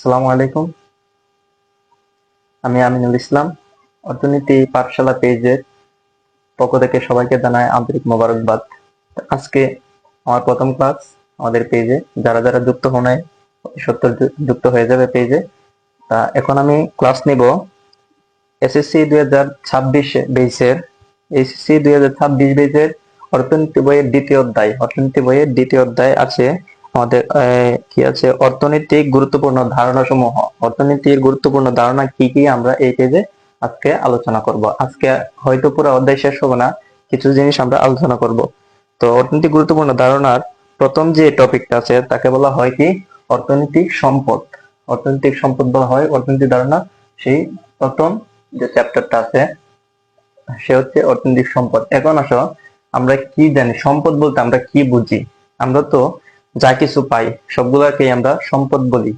আসসালামু আলাইকুম। আমি আমিনুল ইসলাম, অর্থনীতি পাঠশালা পেজের পক্ষ থেকে সবাইকে জানাই আন্তরিক মোবারকবাদ। আজকে আমার প্রথম ক্লাস আমাদের পেজে, যারা যারা যুক্ত হনে, সত্তর যুক্ত হয়ে যাবে পেজে, তা এখন আমি ক্লাস নিব। এসএসসি দুই হাজার ছাব্বিশ বেসের, এসএসসি দুই হাজার ছাব্বিশ বেসের অর্থনীতি বইয়ের দ্বিতীয় অধ্যায়, অর্থনীতি বইয়ের দ্বিতীয় অধ্যায় আছে। আমাদের কি আছে? অর্থনৈতিক গুরুত্বপূর্ণ ধারণা সমূহ অর্থনীতির গুরুত্বপূর্ণ ধারণা কি কি? আমরা এই পেজে আজকে আলোচনা করব। আজকে হয়তো পুরো অধ্যায় শেষ হবে না, কিছু জিনিস আমরা আলোচনা করব। তো অর্থনৈতিক গুরুত্বপূর্ণ ধারণার প্রথম যে টপিকটা আছে, তাকে বলা হয় কি? অর্থনৈতিক সম্পদ। অর্থনৈতিক সম্পদ বলা হয় অর্থনৈতিক ধারণা সেই প্রথম যে চ্যাপ্টারটা আছে, সে হচ্ছে অর্থনৈতিক সম্পদ। এখন আসো, আমরা কি জানি? সম্পদ বলতে আমরা কি বুঝি? আমরা তো যা কিছু পাই, সবগুলাকেই আমরা সম্পদ বলি।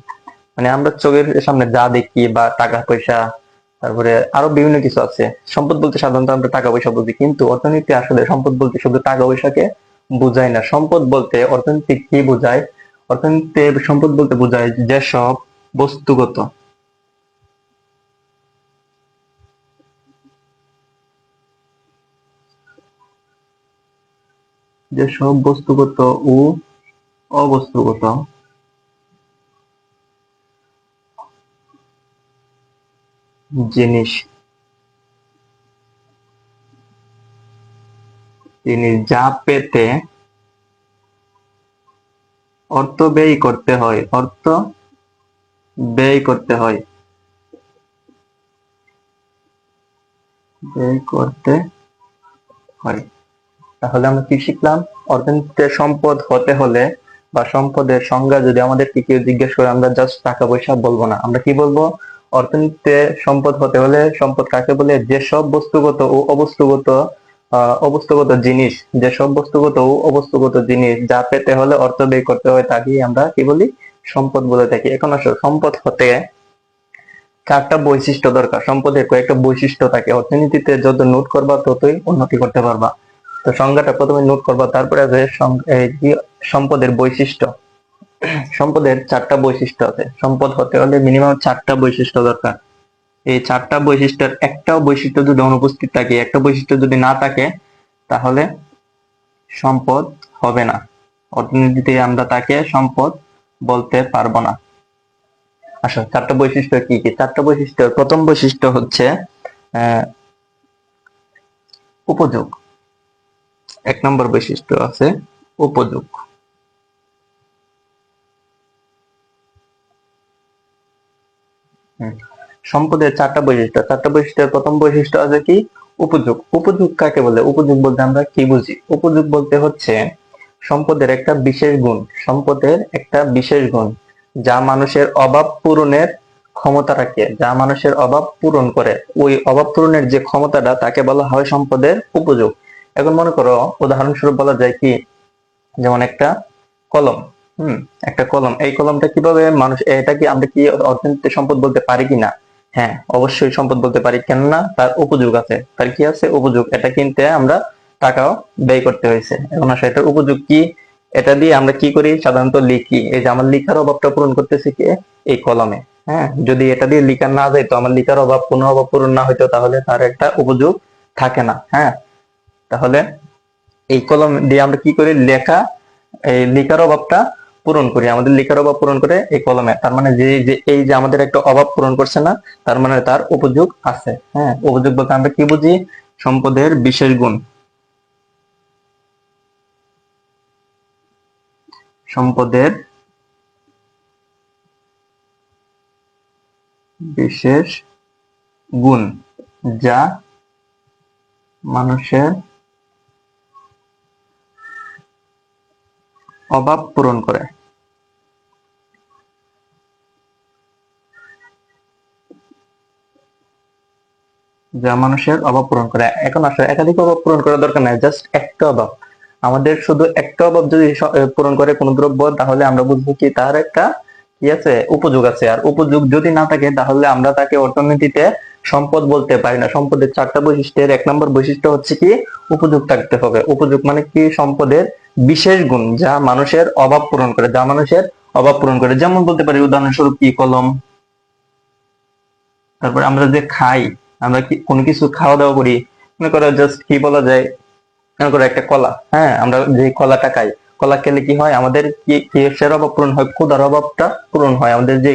মানে আমরা চোখের সামনে যা দেখি বা টাকা, পয়সা, তারপরে আরও বিভিন্ন কিছু আছে। সম্পদ বলতে সাধারণত আমরা টাকা, পয়সা বুঝি, কিন্তু অর্থনীতি আসলে সম্পদ বলতে শুধু টাকা, পয়সাকে বোঝায় না। সম্পদ বলতে অর্থনীতি কি বোঝায়? অর্থনীতি সম্পদ বলতে বোঝায় যেসব বস্তুগত। যেসব বস্তুগত ও অবস্তুগত জিনিস। জিনিস যা পেতে অর্থ ব্যয় করতে হয়, অর্থ ব্যয় করতে হয়। ব্যয় করতে হয়। তাহলে আমরা কি শিখলাম? অর্থনীতিতে সম্পদ হতে হলে বা সম্পদের সংজ্ঞা যদি আমাদেরকে কেউ জিজ্ঞেস করে, আমরা জাস্ট টাকা পয়সা বলব না। আমরা কি বলব? অর্থনীতিতে সম্পদ হতে হলে সম্পদ কাকে বলে? যেসব বস্তুগত ও অবস্তুগত অবস্তুগত জিনিস যেসব বস্তুগত ও অবস্তুগত জিনিস যা পেতে হলে অর্থ ব্যয় করতে হয় তাকেই আমরা কি বলি? সম্পদ বলে থাকি। এখন আসলে সম্পদ হতে চারটা বৈশিষ্ট্য দরকার। সম্পদের কয়েকটা বৈশিষ্ট্য থাকে। অর্থনীতিতে যত নোট করবা, ততই উন্নতি করতে পারবা। তো সংজ্ঞাটা প্রথমে নোট করবা, তারপরে আছে সম্পদের বৈশিষ্ট্য। সম্পদের চারটা বৈশিষ্ট্য আছে। সম্পদ হতে হলে মিনিমাম চারটা বৈশিষ্ট্য দরকার। এই চারটা বৈশিষ্ট্যের একটাও বৈশিষ্ট্য যদি অনুপস্থিত থাকে, একটা বৈশিষ্ট্য যদি না থাকে, তাহলে সম্পদ হবে না। অর্থনীতিতে আমরা তাকে সম্পদ বলতে পারব না। আচ্ছা চারটা বৈশিষ্ট্য কি কি? চারটা বৈশিষ্ট্য, প্রথম বৈশিষ্ট্য হচ্ছে উপযোগ। এক নম্বর বৈশিষ্ট্য আছে উপযোগ। সম্পদের চারটা বৈশিষ্ট্য। চারটা বৈশিষ্ট্যের প্রথম বৈশিষ্ট্য আছে কি? উপযোগ। উপযোগ কাকে বলে? উপযোগ বলতে আমরা কি বুঝি? উপযোগ বলতে হচ্ছে সম্পদের একটা বিশেষ গুণ। সম্পদের একটা বিশেষ গুণ, যা মানুষের অভাব পূরণের ক্ষমতা রাখে, যা মানুষের অভাব পূরণ করে। ওই অভাব পূরণের যে ক্ষমতাটা, তাকে বলা হয় সম্পদের উপযোগ। এখন মনে করো, উদাহরণস্বরূপ বলা যায় কি, যেমন একটা কলম, হুম, একটা কলম। এই কলমটা কীভাবে মানুষ, এটা কি আমরা কি অর্থনীতি সম্পদ বলতে পারি কিনা? হ্যাঁ অবশ্যই সম্পদ বলতে পারি, কেননা তার উপযোগ আছে। তার কি আছে? উপযোগ। এটা কিনতে আমরা টাকাও ব্যয় করতে হয়েছে। এখন আসলে এটার উপযোগ কি? এটা দিয়ে আমরা কি করি? সাধারণত লিখি। এই যে আমার লিখার অভাবটা পূরণ করতেছি কি? এই কলমে হ্যাঁ। যদি এটা দিয়ে লিখা না যায়, তো আমার লিখার অভাব, কোনো অভাব পূরণ না হইতো তাহলে তার একটা উপযোগ থাকে না হ্যাঁ। তাহলে এই কলম দিয়ে আমরা কি করি? লেখা, এই লেখার অভাবটা পূরণ করি। আমাদের লেখার অভাব পূরণ করে এই কলমে। তার মানে যে যে, এই যে আমাদের একটা অভাব পূরণ করছে না, তার মানে তার উপযোগ আছে। হ্যাঁ উপযোগ বলতে আমরা কি বুঝি? সম্পদের বিশেষ গুণ। সম্পদের বিশেষ গুণ যা মানুষের অভাব পূরণ করে। যা মানুষের অভাব পূরণ করে। এখন আসলে একাধিক অভাব পূরণ করার দরকার নাই জাস্ট একটা অভাব। আমাদের শুধু একটা অভাব যদি পূরণ করে কোনো দ্রব্য, তাহলে আমরা বুঝব কি তার একটা কি আছে? উপযোগ আছে। আর উপযোগ যদি না থাকে, তাহলে আমরা তাকে অর্থনীতিতে সম্পদ বলতে পারি না। সম্পদের চারটা বৈশিষ্ট্যের এক নম্বর বৈশিষ্ট্য হচ্ছে কি? উপযোগ থাকতে হবে। উপযোগ মানে কি? সম্পদের বিশেষ গুণ যা মানুষের অভাব পূরণ করে, যা মানুষের অভাব পূরণ করে। যেমন বলতে পারি, উদাহরণস্বরূপ কি কলম। তারপরে আমরা যে খাই, আমরা কি কোনো কিছু খাওয়া দাওয়া করি, মনে করো জাস্ট কি বলা যায়? মনে করো একটা কলা হ্যাঁ? আমরা যে কলাটা খাই, কলা খেলে কি হয়? আমাদের কি, কিসের অভাব পূরণ হয়? ক্ষুধার অভাবটা পূরণ হয়। আমাদের যে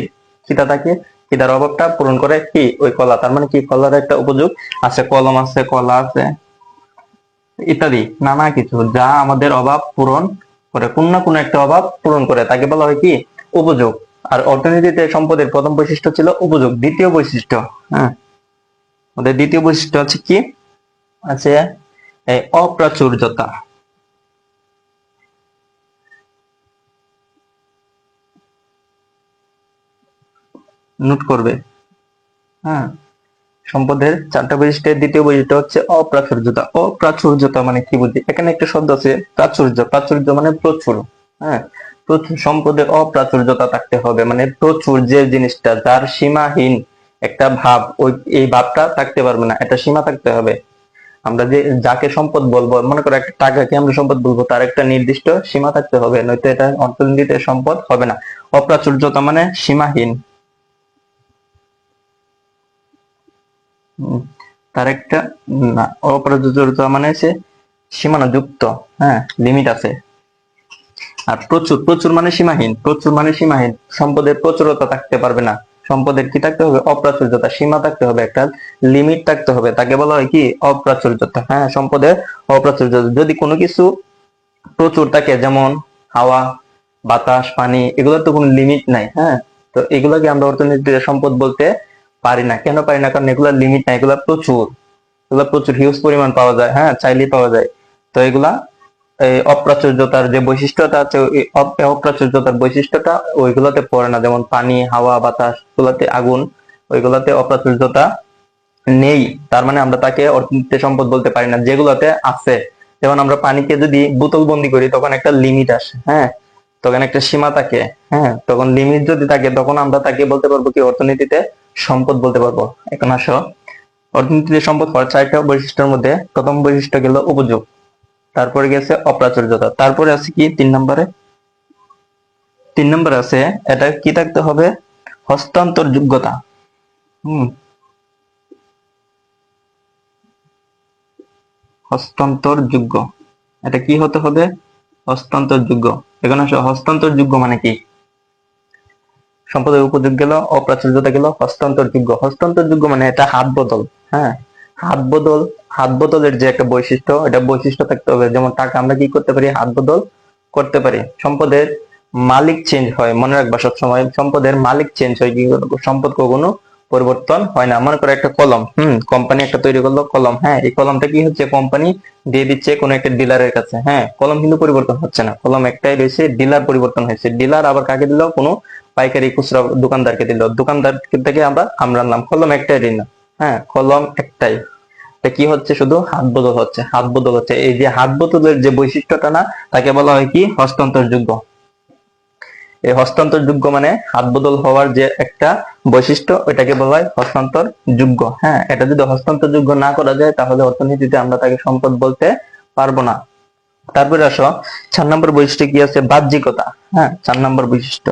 খিদা থাকে, খিদার অভাবটা পূরণ করে কি? ওই কলা। তার মানে কি? কলার একটা উপযোগ আছে, কলম আছে, কলা আছে। ইত্যাদি, নানা কিছু যা আমাদের অভাব পূরণ করে, কোন না কোন একটা অভাব পূরণ করে। তাকে বলা হয় কি? উপযোগ। আর অর্থনীতিতে সম্পদের প্রথম বৈশিষ্ট্য ছিল উপযোগ, দ্বিতীয় বৈশিষ্ট্য হ্যাঁ? আমাদের দ্বিতীয় বৈশিষ্ট্য আছে কি? আছে এই অপ্রাচুর্যতা। নোট করবে হ্যাঁ? সম্পদের চারটা বৈশিষ্ট্যের দ্বিতীয় বৈশিষ্ট্য হচ্ছে অপ্রাচুর্যতা। অপ্রাচুর্যতা মানে কি বুঝি? এখানে একটা শব্দ আছে প্রাচুর্য। প্রাচুর্য মানে প্রচুর হ্যাঁ? প্রচুর সম্পদে অপ্রাচুর্যতা থাকতে হবে। মানে প্রচুর যে জিনিসটা, যার সীমাহীন একটা ভাব, ওই, এই ভাবটা থাকতে পারবে না। একটা সীমা থাকতে হবে। আমরা যে, যাকে সম্পদ বলব, মনে করো একটা টাকাকে আমরা সম্পদ বলব, তার একটা নির্দিষ্ট সীমা থাকতে হবে। নয়তো এটা অর্থনীতিতে সম্পদ হবে না। অপ্রাচুর্যতা মানে সীমাহীন। তার একটা, না মানে হচ্ছে সীমানা যুক্ত হ্যাঁ লিমিট আছে। আর প্রচুর প্রচুর মানে সীমাহীন, প্রচুর মানে সীমাহীন। সম্পদের প্রচুরতা থাকতে পারবে না। সম্পদের কি থাকতে হবে? অপ্রাচুর্যতা। সীমা থাকতে হবে, একটা লিমিট থাকতে হবে। তাকে বলা হয় কি? অপ্রাচুর্যতা। হ্যাঁ সম্পদের অপ্রাচুর্যতা। যদি কোনো কিছু প্রচুর থাকে, যেমন হাওয়া, বাতাস, পানি, এগুলোর তো কোনো লিমিট নাই হ্যাঁ। তো এগুলোকে আমরা অর্থনীতিতে সম্পদ বলতে পারি না। কেন পারি না? কারণ এগুলোর লিমিট নাই, এগুলা প্রচুর। এগুলা প্রচুর হিউজ পরিমাণ পাওয়া যায়। হ্যাঁ চাইলেই পাওয়া যায়। তো এগুলা, এই অপ্রাচুর্যতার যে বৈশিষ্ট্যটা আছে অপ্রাচুর্যতার বৈশিষ্ট্যটা ওইগুলাতে পড়ে না। যেমন পানি, হাওয়া, বাতাস গুলাতে আগুন, ওইগুলাতে অপ্রাচুর্যতা নেই। তার মানে আমরা তাকে অর্থনীতিতে সম্পদ বলতে পারি না। যেগুলোতে আছে। যেমন আমরা পানিকে যদি বোতল বন্দি করি, তখন একটা লিমিট আসে। হ্যাঁ তখন একটা সীমা থাকে হ্যাঁ? তখন লিমিট যদি থাকে, তখন আমরা তাকে বলতে পারব কি অর্থনীতিতে সম্পদ বলতে পারব। এখন আসো। অর্থনীতিতে সম্পদ হওয়ার চারটা বৈশিষ্ট্যের মধ্যে প্রথম বৈশিষ্ট্য গেল উপযোগ, তারপরে গেছে অপ্রাচুর্যতা, তারপরে আছে কি? তিন নম্বরে। তিন নম্বরে আছে, এটা কি থাকতে হবে? হস্তান্তর যোগ্যতা হম। হস্তান্তর যোগ্য এটা কি হতে হবে? হস্তান্তর যোগ্য এখানে আসো হস্তান্তর যোগ্য মানে কি? সম্পদের উপযোগ গেল, অপ্রাচুর্যতা গেল হস্তান্তর যোগ্য হস্তান্তর যোগ্য মানে এটা হাত বদল হ্যাঁ? হাত বদল, হাত বদলের যে একটা বৈশিষ্ট্য, এটা বৈশিষ্ট্য থাকতে হবে। যেমন টাকা আমরা কি করতে পারি? হাত বদল করতে পারি। সম্পদের মালিক চেঞ্জ হয়, মনে রাখবা সবসময়। সম্পদের মালিক চেঞ্জ হয় কি? সম্পদ কখনো পরিবর্তন হয় না। মনে করো একটা কলম, হুম কোম্পানি একটা তৈরি করল, কলম হ্যাঁ এই কলমটা কি হচ্ছে? কোম্পানি দিয়ে দিচ্ছে কোনো একটা ডিলারের কাছে হ্যাঁ কলম কিন্তু পরিবর্তন হচ্ছে না। কলম একটাই রয়েছে ডিলার পরিবর্তন হয়েছে। ডিলার আবার কাকে দিল? কোনো পাইকারি খুচরা দোকানদারকে দিল। দোকানদার থেকে আমরা আমরা নাম কলম একটাই না হ্যাঁ কলম একটাই। কি হচ্ছে? শুধু হাত বদল হচ্ছে, হাত বদল হচ্ছে। এই যে হাত বদলের যে বৈশিষ্ট্যটা না, তাকে বলা হয় কি? হস্তান্তর যোগ্য এই হস্তান্তর যোগ্য মানে হাত বদল হওয়ার যে একটা বৈশিষ্ট্য, ওইটাকে বলা হয় হস্তান্তর যোগ্য হ্যাঁ এটা যদি হস্তান্তর যোগ্য না করা যায়, তাহলে অর্থনীতিতে আমরা তাকে সম্পদ বলতে পারব না। তারপরে আসো, চার নম্বর বৈশিষ্ট্য কি আছে? বাহ্যিকতা। হ্যাঁ চার নম্বর বৈশিষ্ট্য।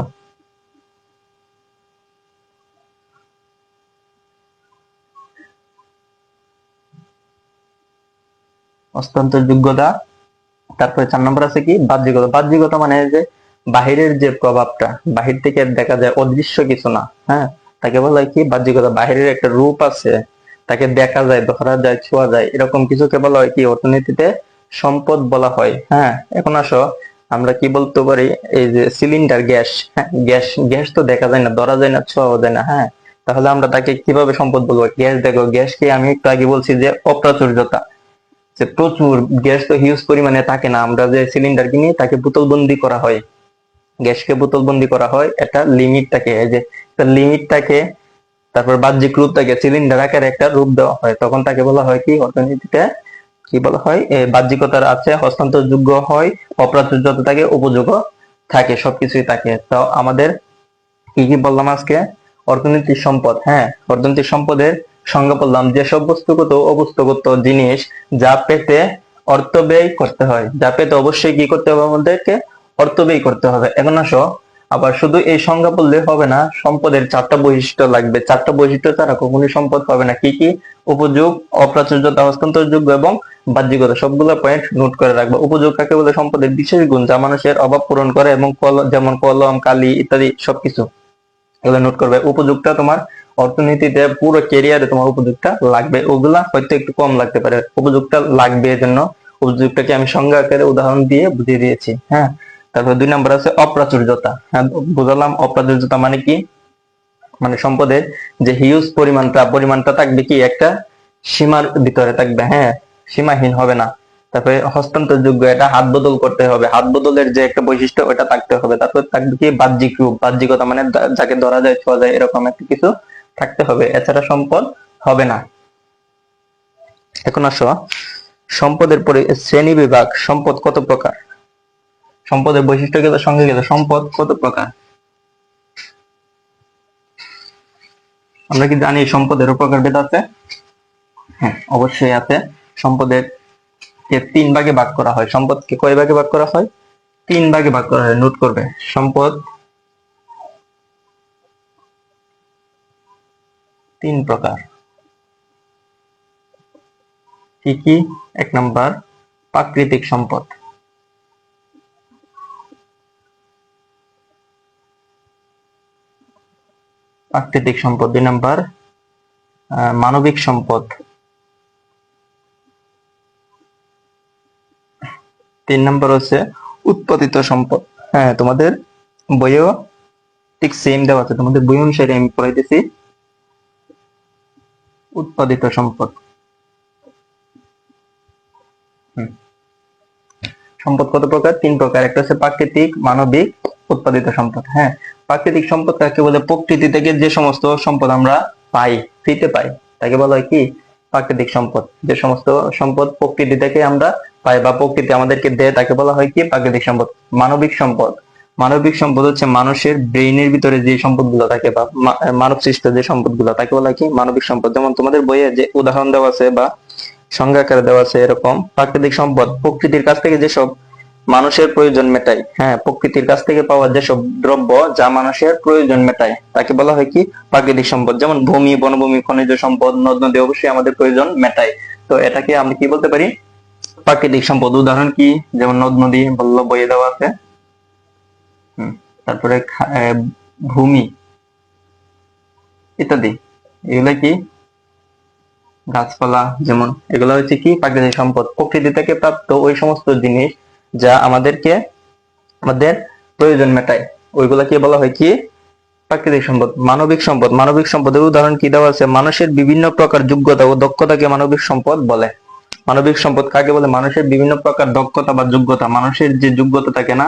হস্তান্তর যোগ্যতা তারপরে চার নম্বর আছে কি? বাহ্যিকতা। বাহ্যিকতা মানে যে বাহিরের যে প্রভাবটা, বাহির থেকে দেখা যায় অদৃশ্য কিছু না হ্যাঁ? তাকে বলা হয় কি? বাহ্যিকতা। বাহিরের একটা রূপ আছে, তাকে দেখা যায়, ধরা যায়, ছোঁয়া যায়, এরকম কিছুকে বলা হয় কি? অর্থনীতিতে সম্পদ বলা হয় হ্যাঁ? এখন আসো, আমরা কি বলতে পারি? এই যে সিলিন্ডার, গ্যাস হ্যাঁ? গ্যাস গ্যাস তো দেখা যায় না, ধরা যায় না ছোঁয়া যায় না হ্যাঁ? তাহলে আমরা তাকে কীভাবে সম্পদ বলব? গ্যাস, দেখো, গ্যাসকে আমি একটু আগে বলছি যে অপ্রাচুর্যতা। যে প্রচুর গ্যাস তো হিউজ পরিমাণে থাকে না, আমরা যে সিলিন্ডার কিনি তাকে বোতল বন্দি করা হয়। গ্যাসকে বোতল বন্দি করা হয়। একটা লিমিট থাকে যে লিমিট থাকে তারপর বাহ্যিক রূপ থাকে সিলিন্ডার আকারে একটা রূপ দেওয়া হয়। তখন তাকে বলা হয় কি? অর্থনীতিতে কি বলা হয়? বাহ্যিকতার আছে হস্তান্তর যোগ্য হয়, অপ্রাচুর্যতা থাকে উপযোগ থাকে, সবকিছুই থাকে তো আমাদের কি কি বললাম আজকে? অর্থনৈতিক সম্পদ হ্যাঁ অর্থনৈতিক সম্পদের সংজ্ঞা বললাম যেসব বস্তুগত ও অবস্তুগত জিনিস যা পেতে অর্থ ব্যয় করতে হয়। যা পেতে অবশ্যই কি করতে হবে আমাদেরকে? অর্থ ব্যয় করতে হবে। এখন আসো, আবার শুধু এই সংজ্ঞা বললে হবে না, সম্পদের চারটা বৈশিষ্ট্য লাগবে। চারটা বৈশিষ্ট্য ছাড়া কখনোই সম্পদ হবে না। কি কি? উপযোগ, অপ্রাচুর্যতা, হস্তান্তরযোগ্য এবং বাহ্যিকতা, সবগুলো পয়েন্ট নোট করে রাখবে। উপযোগ কাকে বলে? সম্পদের বিশেষ গুণ যা মানুষের অভাব পূরণ করে এবং যেমন কলম, কালি ইত্যাদি সবকিছু। এগুলো নোট করবে। উপযোগটা তোমার অর্থনীতিতে পুরো কেরিয়ারে তোমার উপযোগটা লাগবে। ওগুলা হয়তো একটু কম লাগতে পারে। উপযোগটা লাগবে এজন্য। উপযোগটাকে আমি সংজ্ঞা আকারে উদাহরণ দিয়ে বুঝিয়ে দিয়েছি। হ্যাঁ? তারপর দুই নম্বর আছে অপ্রাচুর্যতা। হ্যাঁ বুঝালাম অপ্রাচুর্যতা মানে কি? মানে সম্পদের যে হিউজ পরিমাণটা পরিমাণটা থাকবে কি? একটা সীমার ভিতরে থাকবে হ্যাঁ? সীমাহীন হবে না। তারপরে হস্তান্তরযোগ্য, এটা হাত বদল করতে হবে। হাত বদলের যে একটা বৈশিষ্ট্য, ওটা থাকতে হবে। তারপর থাকবে কি? বাহ্যিক রূপ, বাহ্যিকতা মানে যাকে ধরা যায়, ছোঁয়া যায়, এরকম একটা কিছু থাকতে হবে। এছাড়া সম্পদ হবে না। এখন আসো। সম্পদের পরে, শ্রেণি বিভাগ, সম্পদ কত প্রকার? সম্পদের বৈশিষ্ট্য গেলে সঙ্গে গেলে সম্পদ কত প্রকার? আমরা কি জানি সম্পদের প্রকার ভেদ আছে? হ্যাঁ অবশ্যই আছে। সম্পদের কে তিন ভাগে ভাগ করা হয়। সম্পদকে কয় ভাগে ভাগ করা হয়? তিন ভাগে ভাগ করা হয়। নোট করবে। সম্পদ তিন প্রকার। কি কি? এক নাম্বার, প্রাকৃতিক সম্পদ। প্রাকৃতিক সম্পদ, দুই নাম্বার মানবিক সম্পদ। তিন নাম্বার হচ্ছে উৎপাদিত সম্পদ। হ্যাঁ তোমাদের বইও ঠিক সেম দেওয়া আছে। তোমাদের বই অনুসারে আমি পড়াইতেছি উৎপাদিত সম্পদ। সম্পদ কত প্রকার? তিন প্রকার। একটা হচ্ছে প্রাকৃতিক, মানবিক, উৎপাদিত সম্পদ। হ্যাঁ প্রাকৃতিক সম্পদ কাকে বলে প্রকৃতি থেকে যে সমস্ত সম্পদ আমরা পাই, ফ্রিতে পাই, তাকে বলা হয় কি? প্রাকৃতিক সম্পদ। যে সমস্ত সম্পদ প্রকৃতি থেকে আমরা পাই বা প্রকৃতি আমাদেরকে দেয়, তাকে বলা হয় কি? প্রাকৃতিক সম্পদ। মানবিক সম্পদ। মানবিক সম্পদ হচ্ছে মানুষের ব্রেইনের ভিতরে যে সম্পদগুলো থাকে বা মানব সৃষ্ট যে সম্পদগুলো, তাকে বলা হয় কি? মানবিক সম্পদ। যেমন তোমাদের বইয়ে যে উদাহরণ দেওয়া আছে বা সংজ্ঞা আকারে দেওয়া আছে এরকম, প্রাকৃতিক সম্পদ, প্রকৃতির কাছ থেকে যেসব মানুষের প্রয়োজন মেটায় হ্যাঁ প্রকৃতির কাছ থেকে পাওয়া যেসব দ্রব্য, যা মানুষের প্রয়োজন মেটায়, তাকে বলা হয় কি? প্রাকৃতিক সম্পদ। যেমন ভূমি, বনভূমি, খনিজ সম্পদ, নদ, নদী অবশ্যই আমাদের প্রয়োজন মেটায়। তো এটাকে আমরা কি বলতে পারি? প্রাকৃতিক সম্পদ। উদাহরণ কি? যেমন নদ, নদী বলল বইয়ে দেওয়া আছে। তারপরে ভূমি ইত্যাদি। এগুলা কি? গাছপালা, যেমন এগুলো হচ্ছে কি? প্রাকৃতিক সম্পদ। প্রকৃতি থেকে প্রাপ্ত ওই সমস্ত জিনিস যা আমাদেরকে, আমাদের প্রয়োজন মেটায়। ওইগুলাকে বলা হয় কি? প্রাকৃতিক সম্পদ, মানবিক সম্পদ। মানবিক সম্পদের উদাহরণ কি দেওয়া আছে? মানুষের বিভিন্ন প্রকার যোগ্যতা ও দক্ষতাকে মানবিক সম্পদ বলে। মানবিক সম্পদ কাকে বলে? মানুষের বিভিন্ন প্রকার দক্ষতা বা যোগ্যতা। মানুষের যে যোগ্যতা থাকে না,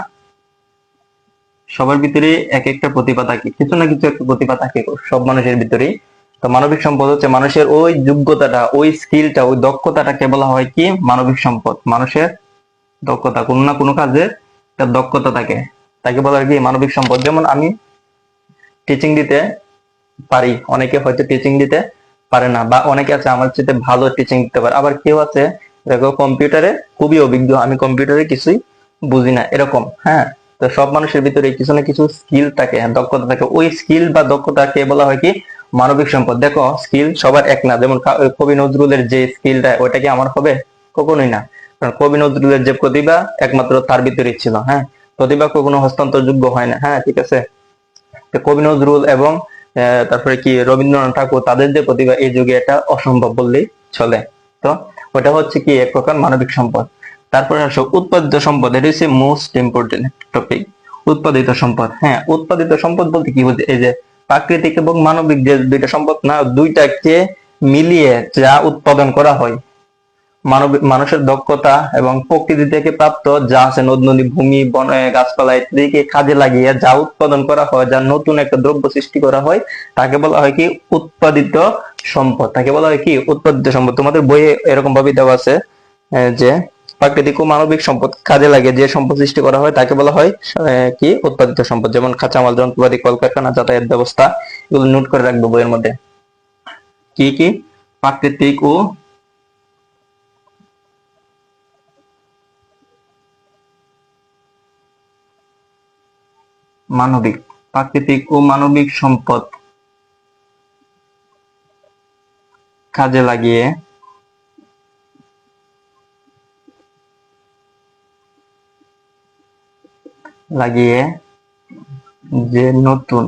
সবার ভিতরে এক একটা প্রতিভা থাকে। কিছু না কিছু একটা প্রতিভা থাকে সব মানুষের ভিতরেই। তো মানবিক সম্পদ হচ্ছে মানুষের ওই যোগ্যতাটা, ওই স্কিলটা ওই দক্ষতাটাকে বলা হয় কি? মানবিক সম্পদ। মানুষের দক্ষতা, কোনো না কোনো কাজে তার দক্ষতা থাকে। তাকে বলা হয় কি, মানবিক সম্পদ। যেমন আমি টিচিং দিতে পারি, অনেকে হয়তো টিচিং দিতে পারে না, বা অনেকে আছে আমার চেয়ে ভালো টিচিং দিতে পারে। আবার কেউ আছে, দেখো কম্পিউটারে খুবই অভিজ্ঞ, আমি কম্পিউটারে কিছুই বুঝি না, এরকম হ্যাঁ? তো সব মানুষের ভিতরে কিছু না কিছু স্কিল থাকে দক্ষতা থাকে। ওই স্কিল বা দক্ষতাকে বলা হয় কি, মানবিক সম্পদ। দেখো স্কিল সবার এক না, যেমন কবি নজরুলের যে স্কিলটা ওটা কি আমার হবে? কখনোই না। কবি নজরুলের যে প্রতিভা একমাত্র তার ভিতরেই ছিল হ্যাঁ। প্রতিভা কখনো হস্তান্তরযোগ্য হয় না হ্যাঁ ঠিক আছে? কবি নজরুল এবং তারপরে কি রবীন্দ্রনাথ ঠাকুর, তাদের যে প্রতিভা এই যুগে এটা অসম্ভব বললেই চলে। তো ওটা হচ্ছে কি এক প্রকার মানবিক সম্পদ। তারপরে আসো, উৎপাদিত সম্পদ, এটা হচ্ছে মোস্ট ইম্পর্টেন্ট টপিক উৎপাদিত সম্পদ হ্যাঁ। উৎপাদিত সম্পদ বলতে কি বুঝে এই যে প্রাকৃতিক এবং মানবিক যে দুইটা সম্পদ না, দুইটাকে মিলিয়ে যা উৎপাদন করা হয় মানুষের দক্ষতা এবং প্রকৃতি থেকে প্রাপ্ত যা আছে নদ, নদী, ভূমি বন গাছপালা ইত্যাদিকে কাজে লাগিয়ে যা উৎপাদন করা হয়, যা নতুন একটা দ্রব্য সৃষ্টি করা হয়, তাকে বলা হয় কি উৎপাদিত সম্পদ। তাকে বলা হয় কি উৎপাদিত সম্পদ। তোমাদের বইয়ে এরকম ভাবে দেওয়া আছে যে প্রাকৃতিক ও মানবিক সম্পদ কাজে লাগে যে সম্পদ সৃষ্টি করা হয়, তাকে বলা হয় কি উৎপাদিত সম্পদ। যেমন কাঁচামাল যন্ত্রপাতি, কলকারখানা, যাতায়াত ব্যবস্থা, এগুলো নোট করে রাখব বইয়ের মধ্যে। কি কি? প্রাকৃতিক ও মানবিক প্রাকৃতিক ও মানবিক সম্পদ কাজে লাগিয়ে লাগিয়ে যে নতুন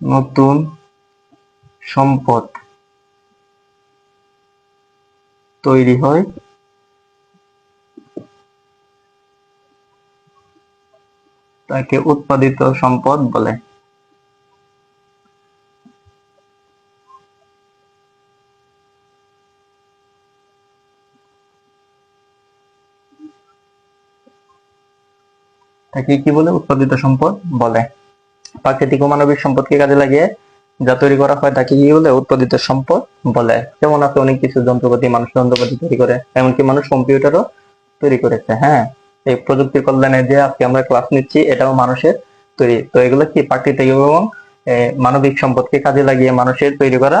নতুন সম্পদ তৈরি হয় তাকে উৎপাদিত সম্পদ বলে। তাকে কি বলে? উৎপাদিত সম্পদ বলে। প্রাকৃতিক ও মানবিক সম্পদকে কাজে লাগিয়ে যা তৈরি করা হয় তাকে কি বলে? উৎপাদিত সম্পদ বলে। যেমন আছে অনেক কিছু যন্ত্রপাতি, মানুষ যন্ত্রপাতি তৈরি করে, এমনকি মানুষ কম্পিউটারও তৈরি করেছে হ্যাঁ। এই প্রযুক্তির কল্যাণে যে আজকে আমরা ক্লাস নিচ্ছি, এটাও মানুষের তৈরি। তো এগুলো কি প্রাকৃতিক এবং মানবিক সম্পদকে কাজে লাগিয়ে মানুষের তৈরি করা